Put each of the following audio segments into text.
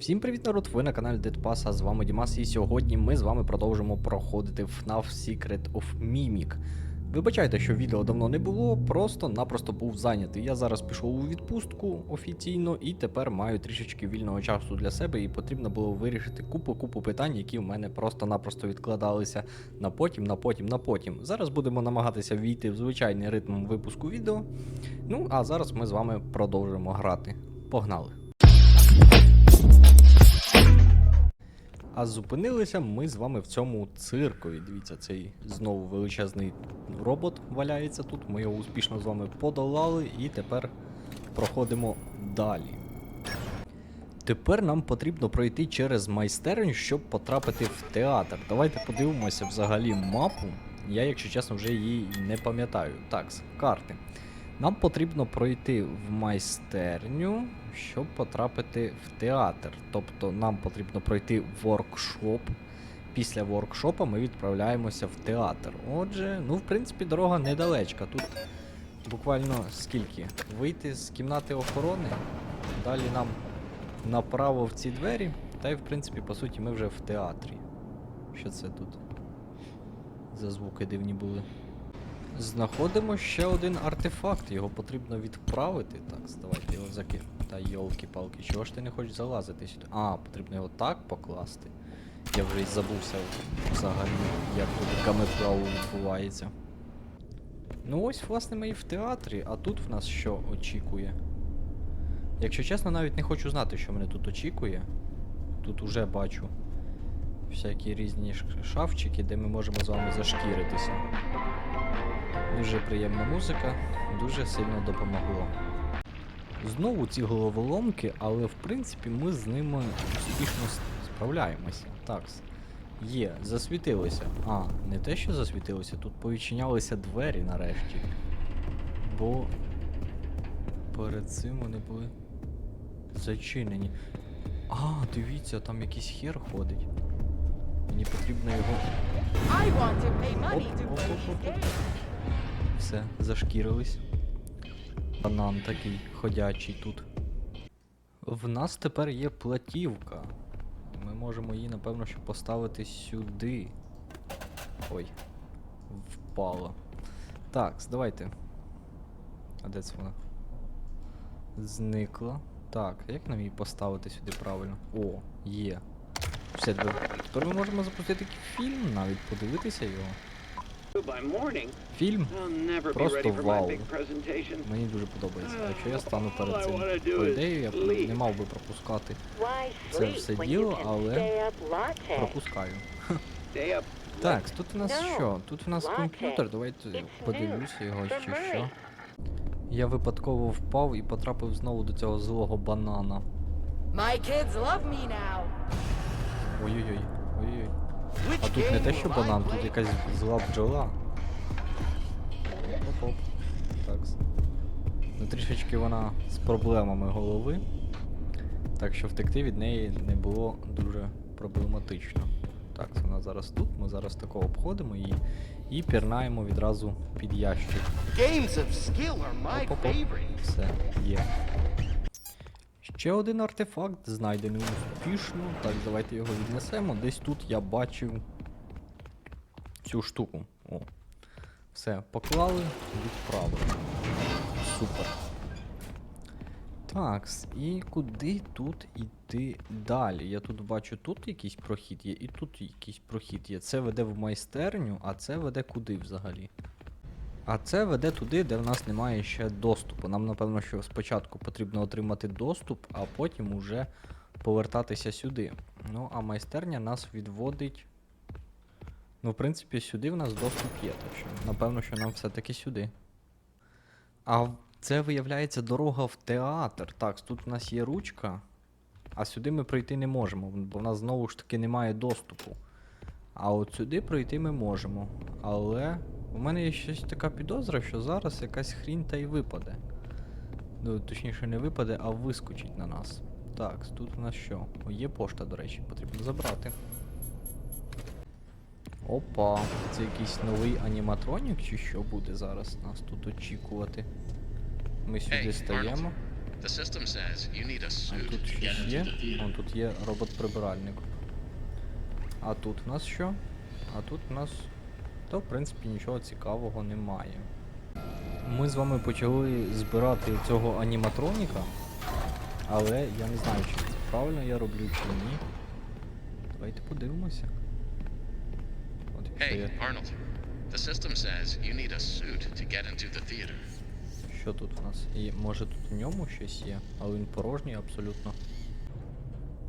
Всім привіт, народ! Ви на каналі Deadpass, а з вами Дімас, і сьогодні ми з вами продовжимо проходити FNAF Secret of Mimic. Вибачайте, що відео давно не було, просто-напросто був зайнятий. Я зараз пішов у відпустку офіційно і тепер маю трішечки вільного часу для себе, і потрібно було вирішити купу-купу питань, які в мене просто-напросто відкладалися на потім, на потім, на потім. Зараз будемо намагатися війти в звичайний ритм випуску відео. Ну а зараз ми з вами продовжимо грати. Погнали! А зупинилися ми з вами в цьому циркові. Дивіться, цей знову величезний робот валяється тут. Ми його успішно з вами подолали і тепер проходимо далі. Тепер нам потрібно пройти через майстерню, щоб потрапити в театр. Давайте подивимося взагалі мапу. Я, якщо чесно, вже її не пам'ятаю. Так, карти. Нам потрібно пройти в майстерню, щоб потрапити в театр. Тобто нам потрібно пройти воркшоп. Після воркшопа ми відправляємося в театр. Отже, ну, в принципі, дорога недалечка. Тут буквально скільки? Вийти з кімнати охорони, далі нам направо в ці двері, та й, в принципі, по суті, ми вже в театрі. Що це тут? За звуки дивні були. Знаходимо ще один артефакт, його потрібно відправити. Так, давайте його закинемо. Та йолки-палки, чого ж ти не хочеш залазити сюди? А, потрібно його так покласти. Я вже й забувся взагалі, як тут камерфлау відбувається. Ну ось, власне, ми і в театрі, а тут в нас що очікує? Якщо чесно, навіть не хочу знати, що мене тут очікує. Тут уже бачу всякі різні шафчики, де ми можемо з вами зашкіритися. Дуже приємна музика, дуже сильно допомогло. Знову ці головоломки, але в принципі ми з ними успішно справляємося. Так. Є, засвітилося. А, не те, що засвітилося, тут повідчинялися двері нарешті. Бо перед цим вони були зачинені. А, дивіться, там якийсь хер ходить. Мені потрібно його Оп, оп, оп, оп. Все, зашкірились. Банан такий ходячий тут. В нас тепер є платівка. Ми можемо її, напевно, що поставити сюди. Ой. Впала. Так, давайте. А де це вона? Зникла. Так, як нам її поставити сюди правильно? О, є. Все, тепер ми можемо запустити фільм, навіть подивитися його. Фільм Просто вау. Мені дуже подобається. А якщо я стану перед цим, ідеї, я б не мав би пропускати. Це все діло, але? Пропускаю. Так, тут у нас що? Тут у нас комп'ютер, давайте подивлюся його чи що. Я випадково впав і потрапив знову до цього злого банана. My kids love me now. Ой-ой-ой. Ой-ой. А тут не те, що банан, тут якась зла бджола. Оп-оп. Так. Ну трішечки вона з проблемами голови. Так що втекти від неї не було дуже проблематично. Так, вона зараз тут, ми зараз тако обходимо її і пірнаємо відразу під ящик. Оп-оп-оп. Все, є. Ще один артефакт знайдений успішно. Так, давайте його віднесемо. Десь тут я бачив цю штуку. О. Все, поклали, відправили. Супер. Так, і куди тут іти далі? Я тут бачу, тут якийсь прохід є, і тут якийсь прохід є. Це веде в майстерню, а це веде куди взагалі? А це веде туди, де в нас немає ще доступу. Нам, напевно, що спочатку потрібно отримати доступ, а потім уже повертатися сюди. Ну, а майстерня нас відводить. Ну, в принципі, сюди в нас доступ є, так що, напевно, що нам все-таки сюди. А це виявляється дорога в театр. Так, тут в нас є ручка, а сюди ми пройти не можемо, бо в нас знову ж таки немає доступу. А от сюди пройти ми можемо. Але у мене є щось така підозра, що зараз якась хрінь та й випаде. Ну, точніше, не випаде, а вискочить на нас. Так, тут у нас що? О, є пошта, до речі, потрібно забрати. Опа, це якийсь новий аніматронік чи що буде зараз нас тут очікувати? Ми сюди стаємо. А тут щось є? Вон тут є робот-прибиральник. А тут у нас що? А тут у нас. То, в принципі, нічого цікавого немає. Ми з вами почали збирати цього аніматроніка, але я не знаю, чи це правильно я роблю чи ні. Давайте подивимося. От Hey. Arnold. The system says you need a suit to get into the theater. Що тут у нас? І може тут в ньому щось є, але він порожній абсолютно.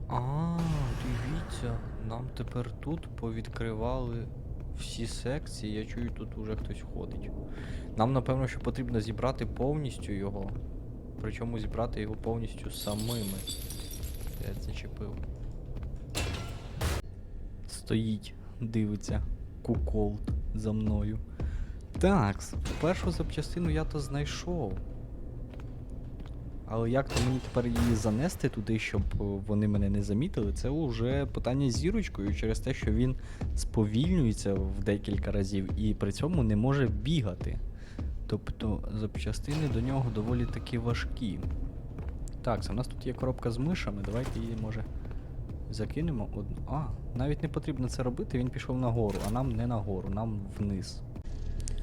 А, дивіться, нам тепер тут повідкривали всі секції. Я чую, тут уже хтось ходить. Нам, напевно, що потрібно зібрати повністю його. Причому зібрати його повністю самими. Я зачепив. Стоїть, дивиться. Куколд за мною. Так, першу запчастину я то знайшов. Але як то мені тепер її занести туди, щоб е, вони мене не замітили, це вже питання з зірочкою через те, що він сповільнюється в декілька разів і при цьому не може бігати. Тобто запчастини до нього доволі таки важкі. Так, це у нас тут є коробка з мишами, давайте її може закинемо одну. А, навіть не потрібно це робити, він пішов нагору, а нам не нагору, нам вниз.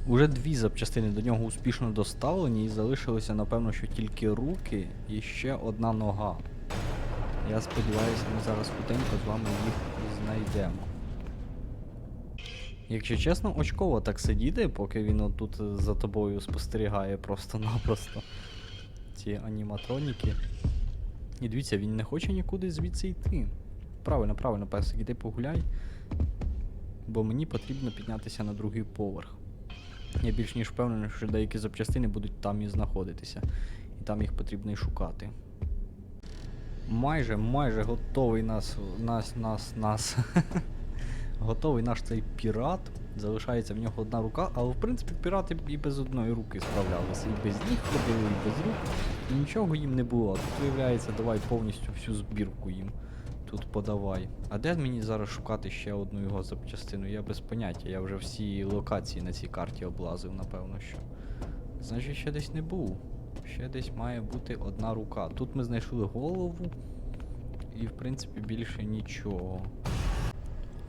Уже дві запчастини до нього успішно доставлені і залишилося, напевно, що тільки руки і ще одна нога. Я сподіваюся, ми зараз хутенько з вами їх знайдемо. Якщо чесно, очково так сидіти, поки він отут за тобою спостерігає просто-напросто. Ці аніматроніки. І дивіться, він не хоче нікуди звідси йти. Правильно, правильно, песик, іди погуляй. Бо мені потрібно піднятися на другий поверх. Я більш ніж впевнений, що деякі запчастини будуть там і знаходитися. І там їх потрібно і шукати. Майже, майже готовий нас. нас, нас, нас. готовий наш цей пірат. Залишається в нього одна рука, але в принципі пірати і без одної руки справлялися. І без ніг ходили, і без рук. І нічого їм не було. Тут виявляється, давай повністю всю збірку їм тут подавай. А де мені зараз шукати ще одну його запчастину? Я без поняття. Я вже всі локації на цій карті облазив, напевно що. Значить, ще десь не був. Ще десь має бути одна рука. Тут ми знайшли голову. І, в принципі, більше нічого.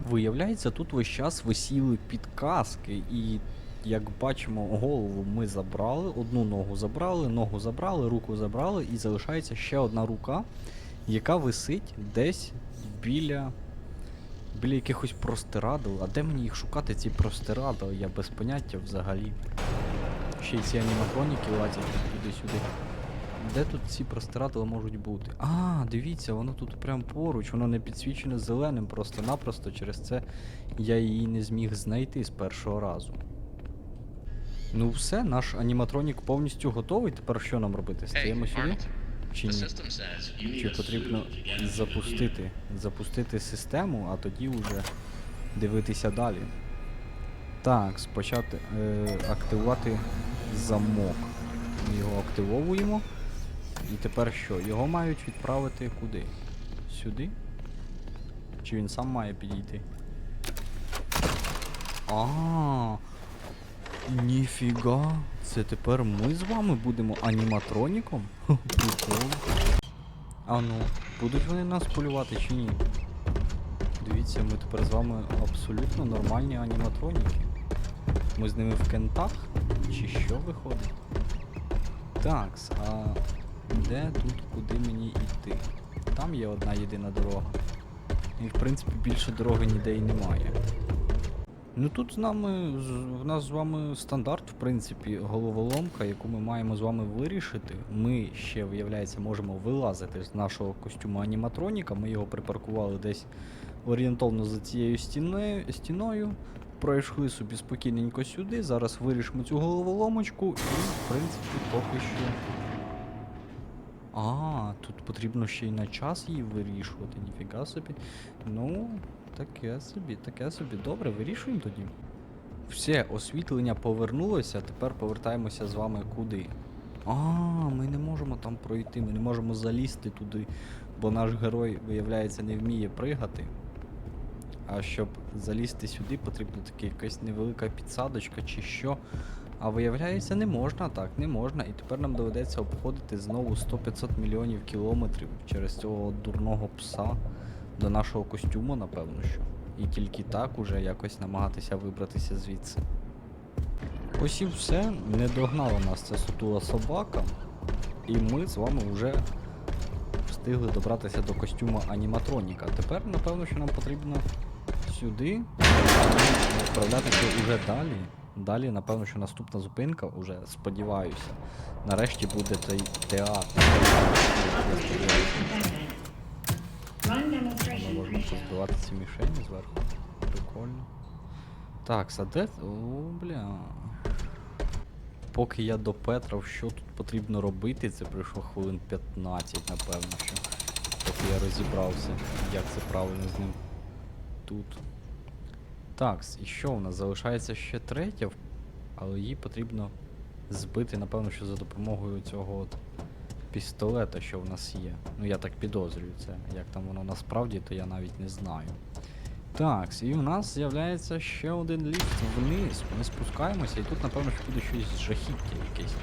Виявляється, тут весь час висіли підказки, і як бачимо, голову ми забрали, одну ногу забрали, ногу забрали, руку забрали, і залишається ще одна рука, яка висить десь біля. Біля якихось простирадл. А де мені їх шукати, ці простирадл? Я без поняття взагалі. Ще й ці аніматроніки лазять туди-сюди. Де тут ці простирадла можуть бути? А, дивіться, воно тут прям поруч, воно не підсвічене зеленим просто-напросто. Через це я її не зміг знайти з першого разу. Ну все, наш аніматронік повністю готовий. Тепер що нам робити? Стаємо сюди? Чи ні? Чи потрібно запустити, запустити систему, а тоді вже дивитися далі. Так, спочатку е, активувати замок. Ми його активовуємо. І тепер що? Його мають відправити куди? Сюди? Чи він сам має підійти? А, ніфіга. Це тепер ми з вами будемо аніматроніком? А ну, будуть вони нас полювати чи ні? Дивіться, ми тепер з вами абсолютно нормальні аніматроніки. Ми з ними в кентах? Чи що виходить? Такс, а де тут куди мені йти? Там є одна єдина дорога. І в принципі більше дороги ніде й немає. Ну тут з нами з- в нас з вами стандарт, в принципі, головоломка, яку ми маємо з вами вирішити. Ми ще, виявляється, можемо вилазити з нашого костюму аніматроніка. Ми його припаркували десь орієнтовно за цією стіною, стіною. Пройшли собі спокійненько сюди. Зараз вирішимо цю головоломочку і, в принципі, поки що. А, тут потрібно ще й на час її вирішувати, ніфіга собі. Ну, таке собі, таке собі. Добре, вирішуємо тоді. Все, освітлення повернулося, тепер повертаємося з вами куди. А, ми не можемо там пройти, ми не можемо залізти туди, бо наш герой, виявляється, не вміє пригати. А щоб залізти сюди, потрібна така якась невелика підсадочка чи що. А виявляється, не можна так, не можна. І тепер нам доведеться обходити знову 100-500 мільйонів кілометрів через цього дурного пса до нашого костюму, напевно що. І тільки так уже якось намагатися вибратися звідси. Ось і все, не догнала нас ця сутула собака. І ми з вами вже встигли добратися до костюму аніматроніка. Тепер, напевно, що нам потрібно сюди відправлятися уже далі. Далі, напевно, що наступна зупинка, уже сподіваюся. Нарешті буде цей театр. Можемо позбивати ці мішені зверху. Прикольно. Так, а де. О, бля. Поки я допетрав, що тут потрібно робити, це пройшло хвилин 15, напевно, що. Поки я розібрався, як це правильно з ним тут. Так, і що у нас? Залишається ще третя, але її потрібно збити, напевно, що за допомогою цього от пістолета, що в нас є. Ну я так підозрюю це. Як там воно насправді, то я навіть не знаю. Так, і в нас з'являється ще один ліфт вниз. Ми спускаємося, і тут, напевно, що буде щось жахіття якесь.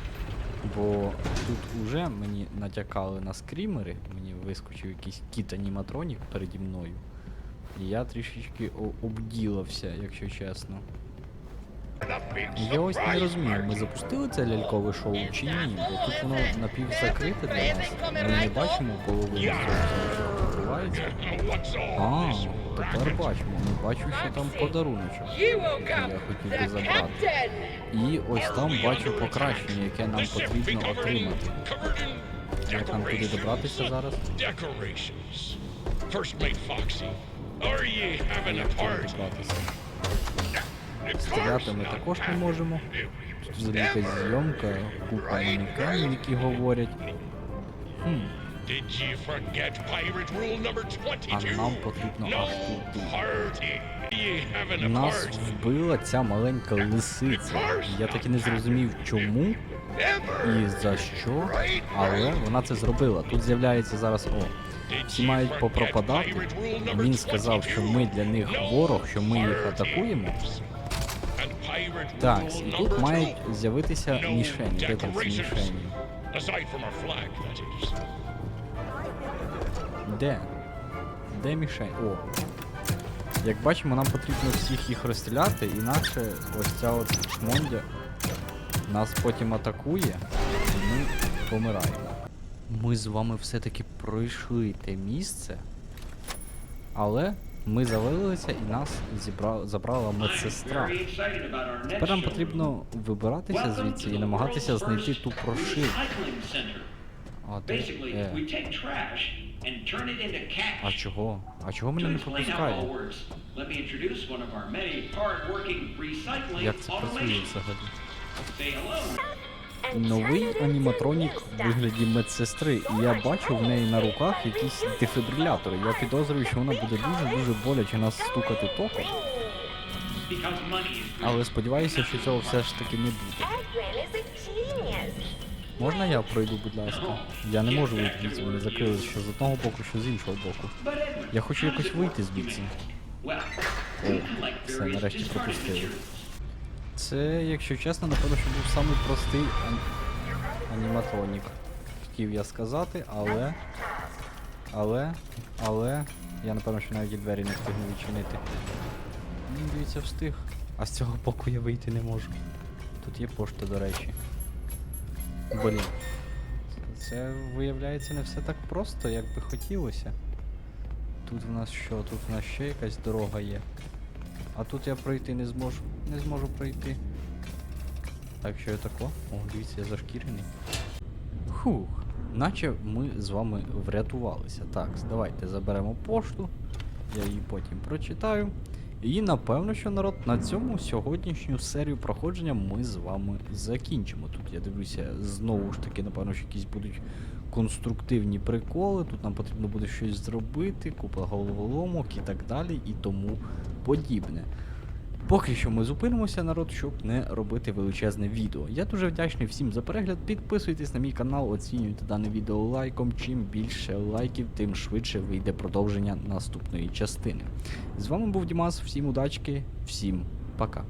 Бо тут уже мені натякали на скрімери, мені вискочив якийсь кіт-аніматронік переді мною. І я трішечки о- обділився, якщо чесно. Я ось не розумію, ми запустили це лялькове шоу чи ні, бо тут воно напівзакрите для нас. Ми не бачимо половину цього, що відбувається. А, тепер бачимо. Ми бачимо, що там подаруночок, який я хотів би забрати. І ось там бачу покращення, яке нам потрібно отримати. Як нам туди добратися зараз? First mate Foxy. Are ye having a party? Стріляти ми також не можемо. Тут якась зйомка, купа манекенів, які говорять. Хм, а нам потрібно аж туди. Нас вбила ця маленька лисиця. Я так і не зрозумів, чому і за що, але вона це зробила. Тут з'являється зараз о. Всі мають попропадати. Він сказав, що ми для них ворог, що ми їх атакуємо. Так, і тут мають з'явитися мішені. Де там ці мішені? Де? Де мішень? О. Як бачимо, нам потрібно всіх їх розстріляти, інакше ось ця от шмондя нас потім атакує, і ми помираємо. Ми з вами все-таки пройшли те місце, але ми завалилися і нас зібра... забрала медсестра. Тепер нам потрібно вибиратися звідси і намагатися знайти ту прошивку. А де? Е. А чого? А чого мене не пропускає? Як це працює взагалі? Новий аніматронік в вигляді медсестри, і я бачу в неї на руках якісь дефібрилятори. Я підозрюю, що вона буде дуже-дуже боляче нас стукати током. Але сподіваюся, що цього все ж таки не буде. Можна я пройду, будь ласка? Я не можу вийти звідси, вони закрили що з одного боку, що з іншого боку. Я хочу якось вийти звідси. О, все, нарешті пропустили. Це, якщо чесно, напевно, що був самий простий ан- аніматронік. Хотів я сказати, але. Але. Але. Я напевно, що навіть двері не встигну відчинити. Ну, дивіться, встиг. А з цього боку я вийти не можу. Тут є пошта, до речі. Блін. Це виявляється не все так просто, як би хотілося. Тут в нас що? Тут в нас ще якась дорога є. А тут я пройти не зможу. Не зможу пройти. Так, що я тако? О, дивіться, я зашкірений. Фух, наче ми з вами врятувалися. Так, давайте заберемо пошту. Я її потім прочитаю. І напевно, що народ на цьому сьогоднішню серію проходження ми з вами закінчимо. Тут я дивлюся, знову ж таки, напевно, що якісь будуть конструктивні приколи. Тут нам потрібно буде щось зробити, купа головоломок і так далі, і тому подібне. Поки що ми зупинимося, народ, щоб не робити величезне відео. Я дуже вдячний всім за перегляд. Підписуйтесь на мій канал, оцінюйте дане відео лайком. Чим більше лайків, тим швидше вийде продовження наступної частини. З вами був Дімас, всім удачки, всім пока.